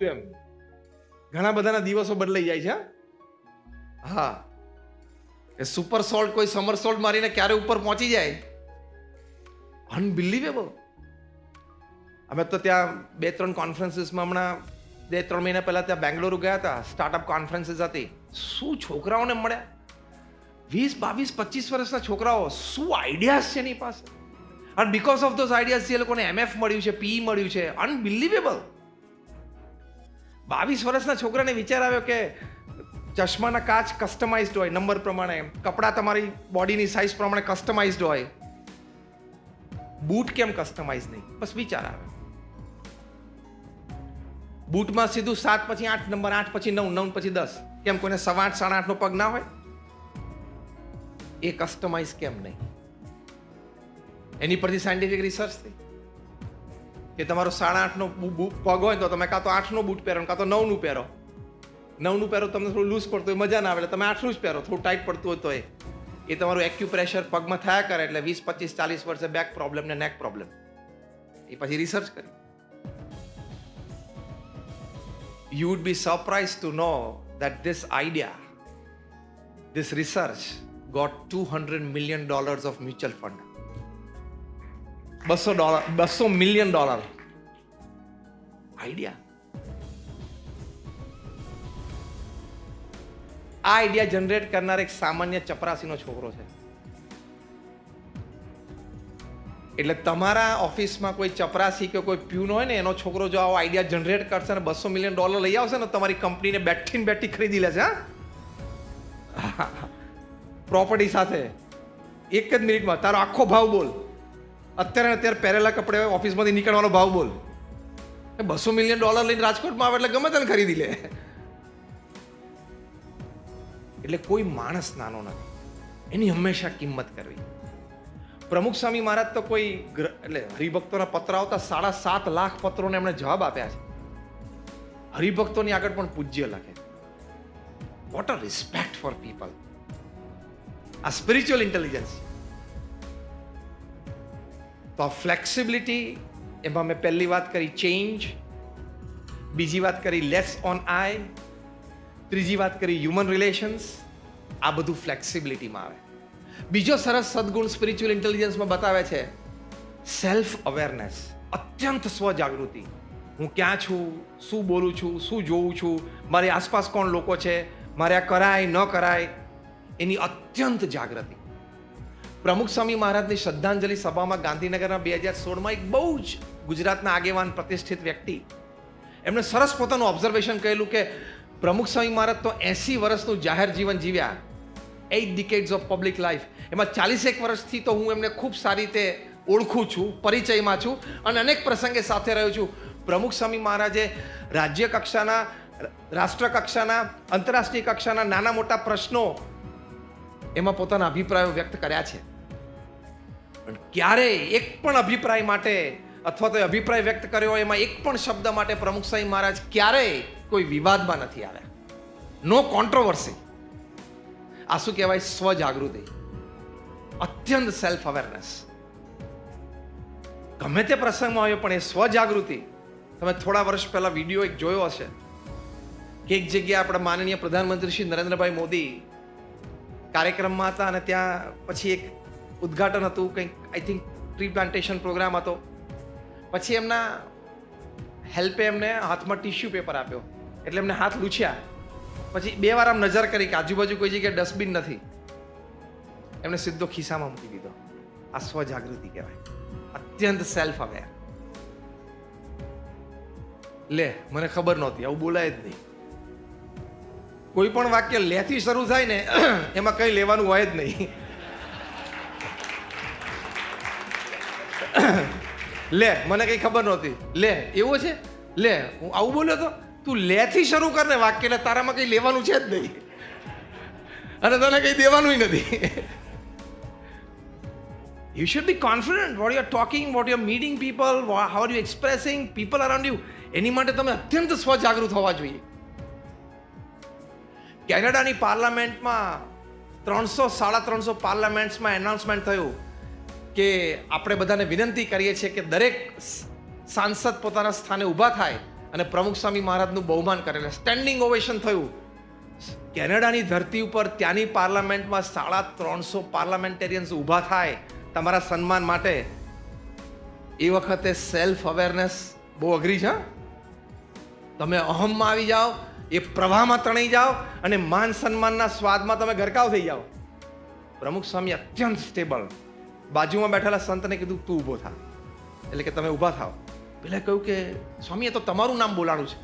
એમ. ઘણા બધાના દિવસો બદલાઈ જાય છે, હા? એ સુપર સોલ્ટ કોઈ સમર સોલ્ટ મારીને ક્યારે ઉપર પહોંચી જાય? અનબિલીવેબલ અમે તો ત્યાં બે ત્રણ કોન્ફરન્સીસમાં હમણાં બે ત્રણ મહિના પહેલાં ત્યાં બેંગ્લોર ગયા હતા સ્ટાર્ટઅપ કોન્ફરન્સીસ હતી. શું છોકરાઓને મળ્યા? વીસ, બાવીસ, પચીસ વર્ષના છોકરાઓ, શું આઈડિયાઝ છે એની પાસે? અને બિકોઝ ઓફ ધોઝ આઈડિયાઝ એ લોકોને એમએફ મળ્યું છે પી મળ્યું છે. અનબિલીવેબલ બાવીસ વર્ષના છોકરાને વિચાર આવ્યો કે ચશ્માના કાચ કસ્ટમાઇઝડ હોય નંબર પ્રમાણે કપડાં તમારી બોડીની સાઇઝ પ્રમાણે કસ્ટમાઇઝડ હોય. બૂટ કેમ કસ્ટમાઇઝ નહીં? બસ વિચાર આવે. બૂટમાં સીધું સાત પછી આઠ નંબર આઠ પછી નવ નવ પછી દસ. કેમ કોઈને સવા આઠ, સાડા આઠનો પગ ના હોય? એ કસ્ટમાઇઝ કેમ નહીં? એની પરથી સાયન્ટિફિક રિસર્ચ થઈ. કે તમારો સાડા આઠનો બુ- બુ- પગ હોય તો તમે કાં તો આઠનો બૂટ પહેરો કાં તો નવનું પહેરો. નવનું પહેરો તમને થોડું લૂઝ પડતું હોય મજા ના આવે તમે આઠનું જ પહેરો થોડું ટાઈટ પડતું હોય તો એ. એ તમારું એક્યુપ્રેશર પગમાં થયા કરે એટલે વીસ પચીસ ચાલીસ વર્ષે બેક પ્રોબ્લેમ ને નેક પ્રોબ્લેમ એ પછી રિસર્ચ કરી. You would be surprised to know that this idea, this research got 200 million dollars of mutual fund. બસો ડોલર, બસો મિલિયન ડોલર. આઈડિયા આ આઈડિયા જનરેટ કરનાર એક સામાન્ય ચપરાસીનો છોકરો છે. એટલે તમારા ઓફિસમાં કોઈ ચપરાસી કે કોઈ પ્યુન હોય ને, એનો છોકરો જો આવો આઈડિયા જનરેટ કરશે ને બસો મિલિયન ડોલર લઈ આવશે ને તમારી કંપનીને બેઠી બેઠી ખરીદી લેશે, હા? પ્રોપર્ટી સાથે. એક જ મિનિટમાં, તારો આખો ભાવ બોલ. અત્યારે અત્યારે પહેરેલા કપડે ઓફિસમાંથી નીકળવાનો ભાવ બોલ. બસો મિલિયન ડોલર લઈને રાજકોટમાં આવે એટલે ગમે તેને ખરીદી લે. એટલે કોઈ માણસ નાનો નથી. એની હંમેશા કિંમત કરવી. પ્રમુખ સ્વામી મહારાજ તો કોઈ એટલે હરિભક્તોના પત્ર આવતા સાડા સાત લાખ પત્રોને એમણે જવાબ આપ્યા છે. હરિભક્તોની આગળ પણ પૂજ્ય લખે. What a respect for people આ સ્પિરિચ્યુઅલ ઇન્ટેલિજન્સ તો આ ફ્લેક્સિબિલિટી એમાં મેં પહેલી વાત કરી ચેન્જ બીજી વાત કરી લેસ ઓન આઈ ત્રીજી વાત કરી હ્યુમન રિલેશન્સ આ બધું ફ્લેક્સિબિલિટીમાં આવે. બીજો સરસ સદગુણ સ્પિરિચ્યુઅલ ઇન્ટેલિજન્સમાં બતાવે છે સેલ્ફ અવેરનેસ અત્યંત સ્વજાગૃતિ. હું ક્યાં છું, શું બોલું છું, શું જોઉં છું, મારી આસપાસ કોણ લોકો છે, મારે આ કરાય, ન કરાય, એની અત્યંત જાગૃતિ. પ્રમુખ સ્વામી મહારાજની શ્રદ્ધાંજલિ સભામાં ગાંધીનગરના બે હજાર સોળમાં એક બહુ જ ગુજરાતના આગેવાન પ્રતિષ્ઠિત વ્યક્તિ. એમણે સરસ પોતાનું ઓબ્ઝર્વેશન કહેલું કે પ્રમુખ સ્વામી મહારાજ તો એસી વર્ષનું જાહેર જીવન જીવ્યા. Eight decades of public life એમાં ચાલીસેક વર્ષથી તો હું એમને ખૂબ સારી રીતે ઓળખું છું, પરિચયમાં છું અને અનેક પ્રસંગે સાથે રહ્યો છું. પ્રમુખ સ્વામી મહારાજે રાજ્ય કક્ષાના, રાષ્ટ્ર કક્ષાના, આંતરરાષ્ટ્રીય કક્ષાના નાના મોટા પ્રશ્નો એમાં પોતાના અભિપ્રાયો વ્યક્ત કર્યા છે. પણ ક્યારેય એક પણ અભિપ્રાય માટે અથવા તો અભિપ્રાય વ્યક્ત કર્યો હોય એમાં એક પણ શબ્દ માટે પ્રમુખ સ્વામી મહારાજ ક્યારેય કોઈ વિવાદમાં નથી આવ્યા? નો કોન્ટ્રોવર્સી આ શું કહેવાય? સ્વજાગૃતિ. અત્યંત સેલ્ફ અવેરનેસ ગમે તે પ્રસંગમાં આવ્યો પણ એ સ્વજાગૃતિ. તમે થોડા વર્ષ પહેલા વીડિયો એક જોયો હશે કે એક જગ્યાએ આપણા માનનીય પ્રધાનમંત્રી શ્રી નરેન્દ્રભાઈ મોદી કાર્યક્રમમાં હતા અને ત્યાં પછી એક ઉદ્ઘાટન હતું, કંઈક I think tree plantation program હતો. પછી એમના હેલ્પે એમને હાથમાં ટિશ્યુ પેપર આપ્યો. એટલે એમને હાથ લૂછ્યા. પછી બે વાર આમ નજર કરી કે આજુબાજુ કોઈ જગ્યાએ ડસ્ટબિન નથી. એમને સીધો ખિસ્સામાં મૂકી દીધો. આ સ્વજાગૃતિ કહેવાય. અત્યંત સેલ્ફ અવેર લે, મને ખબર નહોતી, આવું બોલાય જ નહીં. કોઈ પણ વાક્ય લેથી શરૂ થાય ને, એમાં કંઈ લેવાનું હોય જ નહીં. લે, મને કંઈ ખબર નહોતી. લે, એવું છે? લે, હું આવું બોલ્યો તો? તું લેથી શરૂ કર ને વાક્ય એટલે તારામાં કંઈ લેવાનું છે જ નહીં. અને તને કંઈ દેવાનું નથી. You should be confident what you're talking what you're meeting people wha- how you expressing expressing people you. એની માટે તમે અત્યંત સ્વજાગૃત હોવા જોઈએ. કેનેડાની પાર્લામેન્ટમાં ત્રણસો, સાડા ત્રણસો પાર્લામેન્ટ્સમાં એનાઉન્સમેન્ટ થયું. કે આપણે બધાને વિનંતી કરીએ છીએ કે દરેક સાંસદ પોતાના સ્થાને ઊભા થાય અને પ્રમુખ સ્વામી મહારાજનું બહુમાન કરેલું સ્ટેન્ડિંગ ઓવેશન થયું. કેનેડાની ધરતી ઉપર ત્યાંની પાર્લામેન્ટમાં સાડા ત્રણસો પાર્લામેન્ટેરિયન્સ ઊભા થાય તમારા સન્માન માટે. એ વખતે સેલ્ફ અવેરનેસ બહુ અઘરી છે તમે અહમમાં આવી જાઓ, એ પ્રવાહમાં તણાઈ જાઓ અને માન સન્માનના સ્વાદમાં તમે ગરકાવ થઈ જાઓ. પ્રમુખ સ્વામી અત્યંત સ્ટેબલ બાજુમાં બેઠેલા સંતને કીધું, તું ઊભો થા. એટલે કે, તમે ઊભા થાઓ. પેલા કહ્યું કે સ્વામી એ તો તમારું નામ બોલાણું છે.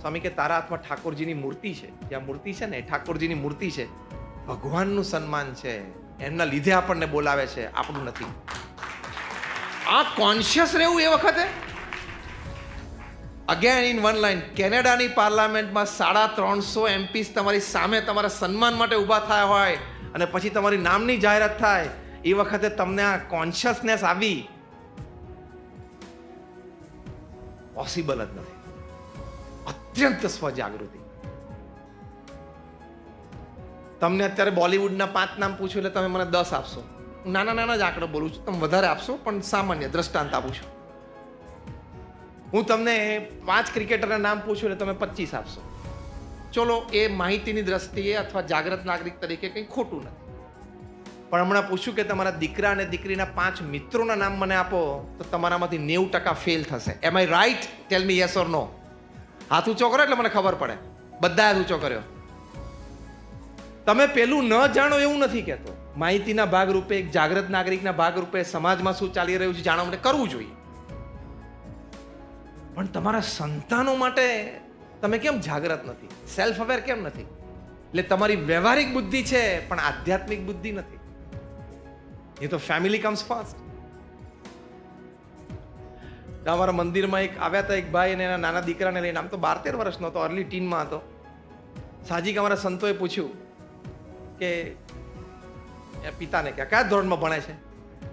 સ્વામી કે, તારા હાથમાં ઠાકોરજીની મૂર્તિ છે. જ્યાં મૂર્તિ છે ને? ઠાકોરજીની મૂર્તિ છે. ભગવાનનું સન્માન છે. એમના લીધે આપણને બોલાવે છે. આપણું નથી. આ કોન્શિયસ રહેવું એ વખતે? અગેન ઇન વન લાઈન કેનેડાની પાર્લામેન્ટમાં સાડા ત્રણસો એમપીસ તમારી સામે તમારા સન્માન માટે ઊભા થયા હોય અને પછી તમારી નામની જાહેરાત થાય એ વખતે તમને આ કોન્શિયસનેસ આવી પોસિબલ જ નથી. અત્યંત સ્વજાગૃતિ. તમને અત્યારે બોલિવૂડના પાંચ નામ પૂછો એટલે તમે મને દસ આપશો. નાના નાના જ આંકડો બોલું છું, તમે વધારે આપશો, પણ સામાન્ય, દ્રષ્ટાંત આપું છું. હું તમને પાંચ ક્રિકેટરના નામ પૂછું એટલે તમે પચીસ આપશો. ચલો, એ માહિતીની દ્રષ્ટિએ અથવા જાગૃત નાગરિક તરીકે કંઈ ખોટું નથી. પણ હમણાં પૂછ્યું કે તમારા દીકરા અને દીકરીના પાંચ મિત્રોના નામ મને આપો, તો તમારામાંથી નેવું ટકા ફેલ થશે. Am I right tell me yes or no હાથ ઊંચો કરો એટલે મને ખબર પડે. બધા હાથ ઊંચો કર્યો. તમે પેલું ન જાણો એવું નથી કહેતો. માહિતીના ભાગરૂપે, એક જાગૃત નાગરિકના ભાગરૂપે સમાજમાં શું ચાલી રહ્યું છે જાણવા માટે કરવું જોઈએ. પણ તમારા સંતાનો માટે તમે કેમ જાગૃત નથી? સેલ્ફ અવેર કેમ નથી? એટલે તમારી વ્યવહારિક બુદ્ધિ છે, પણ આધ્યાત્મિક બુદ્ધિ નથી. એ તો ફેમિલી કમ્સ ફર્સ્ટ અમારા મંદિરમાં એક આવ્યા હતા એક ભાઈ અને એના નાના દીકરાને લઈને, આમ તો બાર તેર વર્ષનો હતો અર્લી ટીનમાં હતો. સાજીક અમારા સંતોએ પૂછ્યું કે પિતાને કે કયા ધોરણમાં ભણે છે?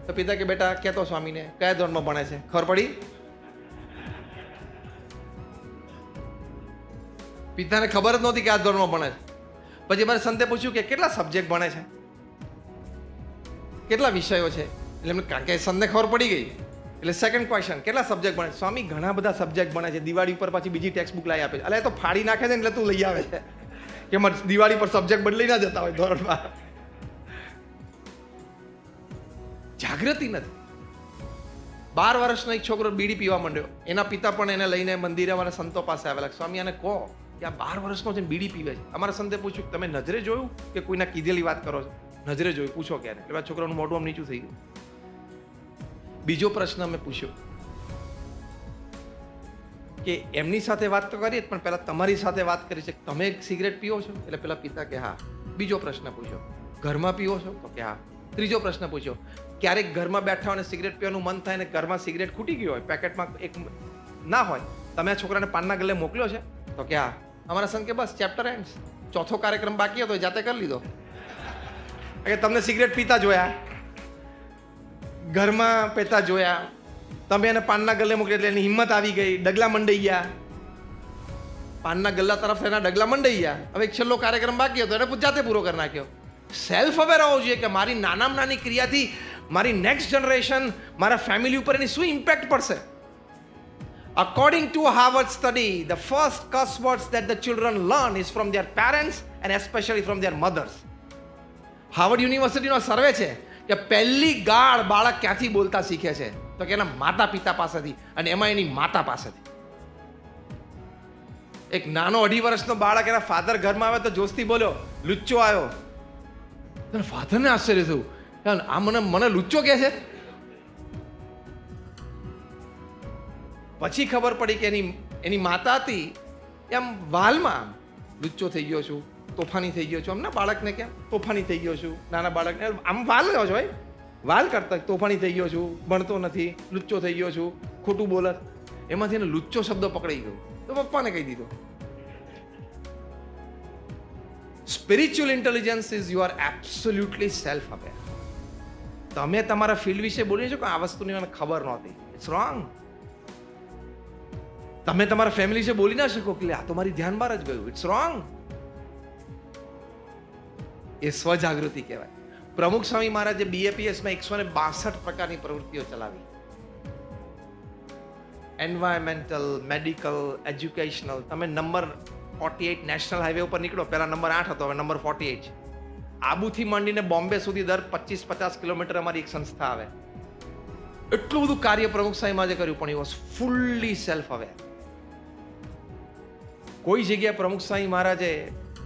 તો પિતા કે, બેટા, કહેતો સ્વામીને, કયા ધોરણમાં ભણે છે? ખબર પડી? પિતાને ખબર જ નહોતી કે આ ધોરણમાં ભણે છે. પછી મારે સંતે પૂછ્યું કે, કેટલા સબ્જેક્ટ ભણે છે? કેટલા વિષયો છે? એટલે એમને કારણ કે સંતને ખબર પડી ગઈ. એટલે સેકન્ડ ક્વેશ્ચન કેટલા સબ્જેક્ટ ભણે? સ્વામી, ઘણા બધા સબ્જેક્ટ ભણે છે. દિવાળી ઉપર પાછી બીજી ટેક્સ્ટ બુક લાવી આપે છે. એટલે તો ફાડી નાખે છે એટલે તું લઈ આવે છે. કે દિવાળી પર સબ્જેક્ટ બદલી ના જતા હોય ધોરણમાં. જાગૃતિ નથી. બાર વર્ષનો એક છોકરો બીડી પીવા માંડ્યો. એના પિતા પણ એને લઈને મંદિરે અમારા સંતો પાસે આવેલા. સ્વામી, આને કહો કે આ બાર વર્ષનો છે બીડી પીવે છે. અમારા સંતે પૂછ્યું, તમે નજરે જોયું કે કોઈના કીધેલી વાત કરો છો? નજરે જોયું પૂછો ક્યારે? એટલે આ છોકરાનું મોઢું આમ નીચું થઈ ગયું. બીજો પ્રશ્ન મેં પૂછ્યો કે એમની સાથે વાત તો કરી પણ પહેલાં તમારી સાથે વાત કરી છે તમે સિગરેટ પીવો છો? એટલે પેલા પિતા કે, હા. બીજો પ્રશ્ન પૂછ્યો, ઘરમાં પીવો છો? તો કે, હા. ત્રીજો પ્રશ્ન પૂછ્યો, ક્યારેક ઘરમાં બેઠા હોય અને સિગરેટ પીવાનું મન થાય ને ઘરમાં સિગરેટ ખૂટી ગયું હોય, પેકેટમાં એક ના હોય, તમે આ છોકરાને પાનના ગલ્લે મોકલ્યો છે? તો કે, હા. અમારા સંગ કે, બસ, ચેપ્ટર એન્ડ ચોથો કાર્યક્રમ બાકી હતો જાતે કરી લીધો. કે તમને સિગરેટ પીતા જોયા? ઘરમાં પીતા જોયા? તમે એને પાનના ગલ્લે મૂકી એટલે એની હિંમત આવી ગઈ, ડગલા મંડાઈ ગયા. પાનના ગલ્લા તરફ એના ડગલા મંડાઈ ગયા. હવે એક છેલ્લો કાર્યક્રમ બાકી હતો, એને જાતે પૂરો કરી નાખ્યો. સેલ્ફ અવેર હોવો જોઈએ કે મારી નાનામાં નાની ક્રિયાથી મારી નેક્સ્ટ જનરેશન મારા ફેમિલી ઉપર એની શું ઇમ્પેક્ટ પડશે? According to Harvard study the first કસ words that the children learn is from their parents and especially from their their Harvard યુનિવર્સિટીનો સર્વે છે કે પહેલી ગાળ બાળક ક્યાંથી બોલતા શીખે છે? તો કે એના માતા પિતા પાસેથી અને એમાં એની માતા પાસેથી. એક નાનો અઢી વર્ષનો બાળક એના ફાધર ઘરમાં આવે તો જોશથી બોલ્યો, લુચ્ચો આવ્યો તને ફાધરને આશ્ચર્ય થયું? આ મને મને લુચ્ચો કહે છે? પછી ખબર પડી કે એની એની માતા હતી, એમ વાલમાં, લુચ્ચો થઈ ગયો છું. તોફાની થઈ ગયો છું. આમ બાળકને કેમ? તોફાની થઈ ગયો છું. નાના બાળકને, આમ વાલ જ હોય. વાલ કરતા તોફાની થઈ ગયો છું. ભણતો નથી, લુચ્ચો થઈ ગયો છું. ખોટું બોલત એમાંથી એને લુચ્ચો શબ્દ પકડાઈ ગયો. તો પપ્પાને કહી દીધો. Spiritual intelligence is you are absolutely self aware તમે તમારા ફિલ્ડ વિશે બોલી છો કે આ વસ્તુની મને ખબર નહોતી. ઇટ્સ રોંગ તમે તમારા ફેમિલી વિશે બોલી ના શકો કે આ તો મારી ધ્યાન બહાર જ ગયું. ઇટ્સ રોંગ એ સ્વજાગૃતિ કહેવાય. પ્રમુખ સ્વામી મહારાજે બીએપીએસમાં એકસો ને બાસઠ પ્રકારની પ્રવૃત્તિઓ ચલાવી. એન્વાયરમેન્ટલ મેડિકલ એજ્યુકેશનલ તમે number forty eight national highway ઉપર નીકળો, પહેલાં નંબર આઠ હતો, હવે નંબર ફોર્ટી એઇટ છે. આબુથી માંડીને બોમ્બે સુધી દર પચીસ પચાસ કિલોમીટર અમારી એક સંસ્થા આવે. એટલું બધું કાર્ય પ્રમુખ સાહેબ જે કર્યું, પણ એ વોઝ ફૂલ્લી સેલ્ફ અવેર કોઈ જગ્યાએ પ્રમુખ સ્વામી મહારાજે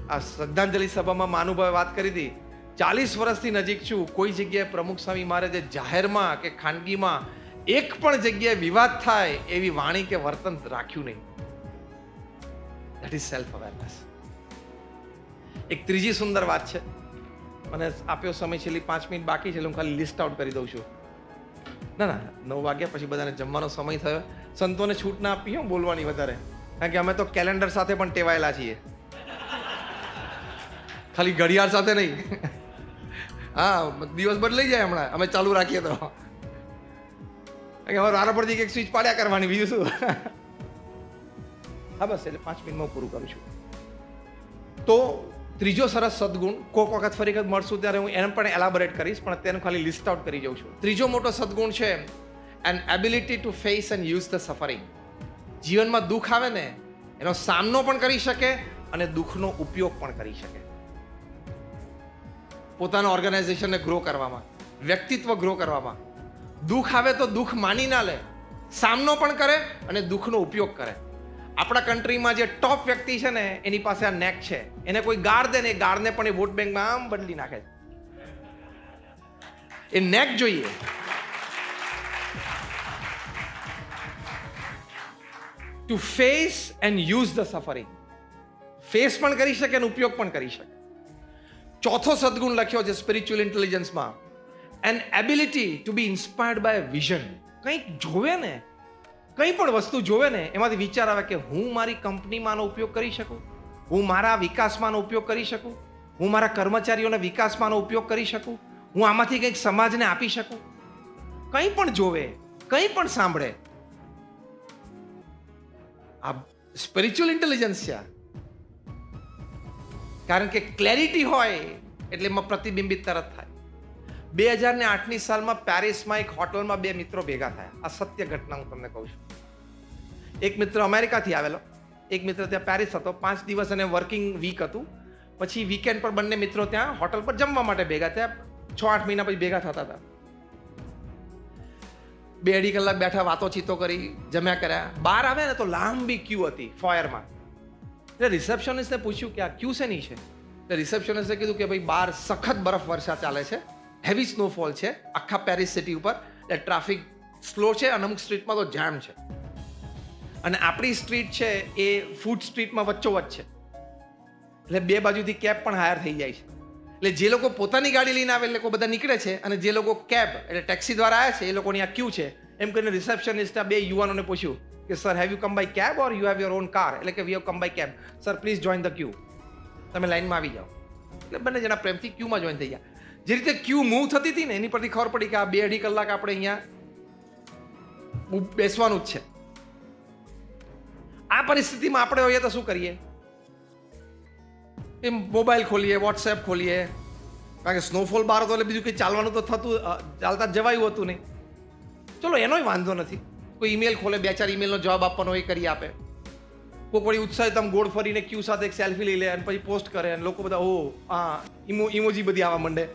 આ શ્રદ્ધાંજલિ સભામાં માનુભાઈ વાત કરી હતી. ચાલીસ વર્ષથી નજીક છું. કોઈ જગ્યાએ પ્રમુખ સ્વામી મહારાજે જાહેરમાં કે ખાનગીમાં એક પણ જગ્યાએ વિવાદ થાય એવી વાણી કે વર્તન રાખ્યું નહીં. દેટ ઇઝ સેલ્ફ અવેરનેસ એક ત્રીજી સુંદર વાત છે. મને આપ્યો સમય છેલ્લી પાંચ મિનિટ બાકી છે હું ખાલી લિસ્ટ આઉટ કરી દઉં છું. ના ના, નવ વાગ્યા પછી બધાને જમવાનો સમય થયો. સંતોને છૂટ ના આપી બોલવાની વધારે. કારણ કે અમે તો કેલેન્ડર સાથે પણ ટેવાયેલા છીએ. ખાલી ઘડિયાળ સાથે નહીં. હા દિવસ બદલાઈ જાય હમણાં. અમે ચાલુ રાખીએ તો. હવે રારા પરથી એક સ્વિચ પાડ્યા કરવાની બીજું શું? હા, બસ, એટલે પાંચ મિનિટમાં પૂરું કરું છું. તો ત્રીજો સરસ સદગુણ, કોક વખત ફરી વખત મળશું ત્યારે હું એને પણ એલાબોરેટ કરીશ, પણ અત્યારે ખાલી લિસ્ટ આઉટ કરી જાઉં છું. ત્રીજો મોટો સદગુણ છે an ability to face and use the suffering જીવનમાં દુઃખ આવે ને, એનો સામનો પણ કરી શકે અને દુઃખનો ઉપયોગ પણ કરી શકે. પોતાના ઓર્ગેનાઇઝેશનને ગ્રો કરવામાં, વ્યક્તિત્વ ગ્રો કરવામાં. દુઃખ આવે તો દુઃખ માની ના લે, સામનો પણ કરે અને દુઃખનો ઉપયોગ કરે. આપણા કન્ટ્રીમાં જે ટોપ વ્યક્તિ છે ને, એની પાસે આ નેક છે. એને કોઈ ગાર દે ને એ ગારને પણ એ વોટ બેંકમાં આમ બદલી નાખે છે. એ નેક જોઈએ. To face and use the suffering face પણ કરી શકે અને ઉપયોગ પણ કરી શકે. ચોથો સદગુણ લખ્યો છે spiritual ઇન્ટેલિજન્સમાં an ability to be inspired by vision કંઈક જોવે ને, કંઈ પણ વસ્તુ જોવે ને, એમાંથી વિચાર આવે કે હું મારી કંપનીમાંનો ઉપયોગ કરી શકું? હું મારા વિકાસમાંનો ઉપયોગ કરી શકું? હું મારા કર્મચારીઓના વિકાસમાંનો ઉપયોગ કરી શકું? હું આમાંથી કંઈક સમાજને આપી શકું? કંઈ પણ જોવે, કંઈ પણ સાંભળે. આ સ્પિરિચ્યુઅલ ઇન્ટેલિજન્સ છે. કારણ કે ક્લેરિટી હોય એટલે એમાં પ્રતિબિંબિત તરત થાય. બે હજાર ને આઠની સાલમાં પેરિસમાં એક હોટલમાં બે મિત્રો ભેગા થયા. આ સત્ય ઘટના હું તમને કહું છું. એક મિત્ર અમેરિકાથી આવેલો. એક મિત્ર ત્યાં પેરિસ હતો. પાંચ દિવસ અને વર્કિંગ વીક હતું. પછી વીકેન્ડ પર બંને મિત્રો ત્યાં હોટલ પર જમવા માટે ભેગા થયા. છ આઠ મહિના પછી ભેગા થતા હતા. બે અઢી કલાક બેઠા વાતો ચીતો કરી, જમ્યા કર્યા. બહાર આવ્યા ને તો લાંબી ક્યુ હતી ફોયરમાં એટલે રિસેપ્શનિસ્ટને પૂછ્યું કે આ ક્યુ શેની છે? એટલે રિસેપ્શનિસ્ટે કીધું કે ભાઈ બહાર સખત બરફ વર્ષા ચાલે છે હેવી સ્નોફોલ છે, આખા પેરિસ સિટી ઉપર, એટલે ટ્રાફિક સ્લો છે અને અમુક સ્ટ્રીટમાં તો જામ છે. અને આપણી સ્ટ્રીટ છે એ ફૂડ સ્ટ્રીટમાં વચ્ચોવચ્ચ છે. એટલે બે બાજુથી કેબ પણ હાયર થઈ જાય છે. એટલે જે લોકો પોતાની ગાડી લઈને આવે, એ લોકો બધા નીકળે છે અને જે લોકો કેબ એટલે ટેક્સી દ્વારા આવ્યા છે, એ લોકોની આ ક્યુ છે. એમ કરીને રિસેપ્શનિસ્ટ બે યુવાનોને પૂછ્યું કે sir have you come by cab or you have your own car એટલે કે we have come by cab sir please join the queue તમે લાઈનમાં આવી જાઓ. એટલે બંને જણા પ્રેમથી ક્યુમાં જોઈન થઈ ગયા. જે રીતે ક્યુ મૂવ થતી હતી ને, એની પરથી ખબર પડી કે આ બે અઢી કલાક આપણે અહીંયા બેસવાનું જ છે. આ પરિસ્થિતિમાં આપણે હોઈએ તો શું કરીએ? એ મોબાઈલ ખોલીએ વોટ્સએપ ખોલીએ. કારણ કે સ્નોફોલ બહાર હતો એટલે બીજું કંઈ ચાલવાનું તો થતું ચાલતા જવાયું હતું નહીં. ચલો, એનોય વાંધો નથી. કોઈ ઈમેલ ખોલે, બે ચાર ઈમેલનો જવાબ આપવાનો એ કરી આપે. કોઈ વળી ઉત્સાહિત આમ ગોળ ફરીને ક્યુ સાથે એક સેલ્ફી લઈ લે અને પછી પોસ્ટ કરે અને લોકો બધા ઓ આ ઇમો ઇમોજી બધી આવવા માંડે.